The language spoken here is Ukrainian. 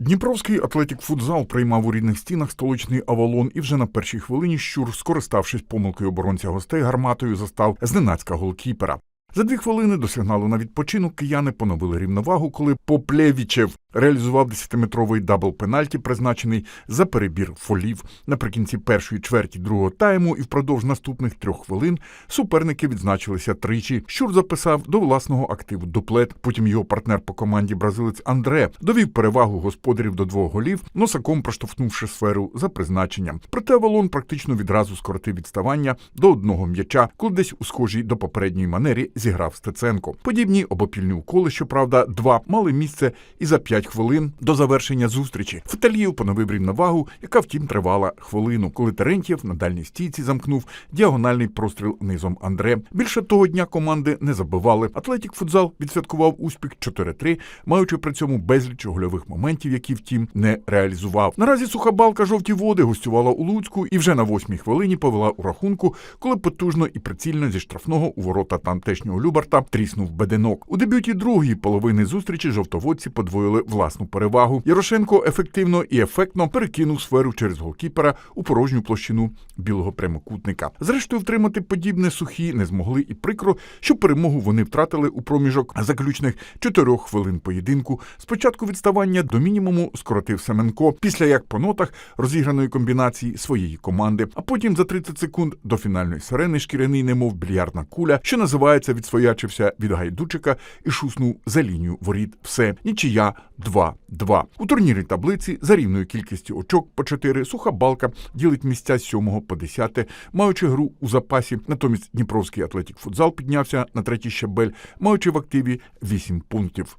Дніпровський атлетік футзал приймав у рідних стінах столичний Авалон і вже на першій хвилині щур, скориставшись помилкою оборонця гостей гарматою, застав зненацька голкіпера. За дві хвилини до сигналу на відпочинок кияни поновили рівновагу, коли Поплєвічев реалізував 10-метровий дабл пенальті, призначений за перебір фолів. Наприкінці першої чверті другого тайму і впродовж наступних трьох хвилин суперники відзначилися тричі. Щур записав до власного активу дуплет. Потім його партнер по команді бразилець Андре довів перевагу господарів до двох голів, носаком проштовхнувши сферу за призначенням. Проте Авалон практично відразу скоротив відставання до одного м'яча, коли десь у схожій до попередньої манері зіграв Стеценко. Подібні обопільні уколи, щоправда, два мали місце і за п'ять хвилин до завершення зустрічі. Феталіїв поновив рівновагу, яка втім тривала хвилину, коли Терентьєв на дальній стійці замкнув діагональний простріл низом Андре. Більше того дня команди не забивали. Атлетік футзал відсвяткував успіх 4-3, маючи при цьому безліч гольових моментів, які втім не реалізував. Наразі суха балка жовті води гостювала у Луцьку і вже на восьмій хвилині повела у рахунку, коли потужно і прицільно зі штрафного у ворота тамтешнього Любарта тріснув беденок. У дебюті другої половини зустрічі жовтоводці подвоїли власну перевагу. Ярошенко ефективно і ефектно перекинув сферу через голкіпера у порожню площину білого прямокутника. Зрештою, втримати подібне сухі не змогли і прикро, що перемогу вони втратили у проміжок заключних чотирьох хвилин поєдинку. Спочатку відставання до мінімуму скоротив Семенко, після як по нотах розіграної комбінації своєї команди, а потім за 30 секунд до фінальної сирени шкіряний, немов більярдна куля, що називається, відсвоячився від гайдучика і шуснув за лінію воріт. Все нічия 2-2. У турнірній таблиці за рівною кількістю очок по 4 суха балка ділить місця з 7 по 10, маючи гру у запасі. Натомість Дніпровський атлетік футзал піднявся на третій щабель, маючи в активі 8 пунктів.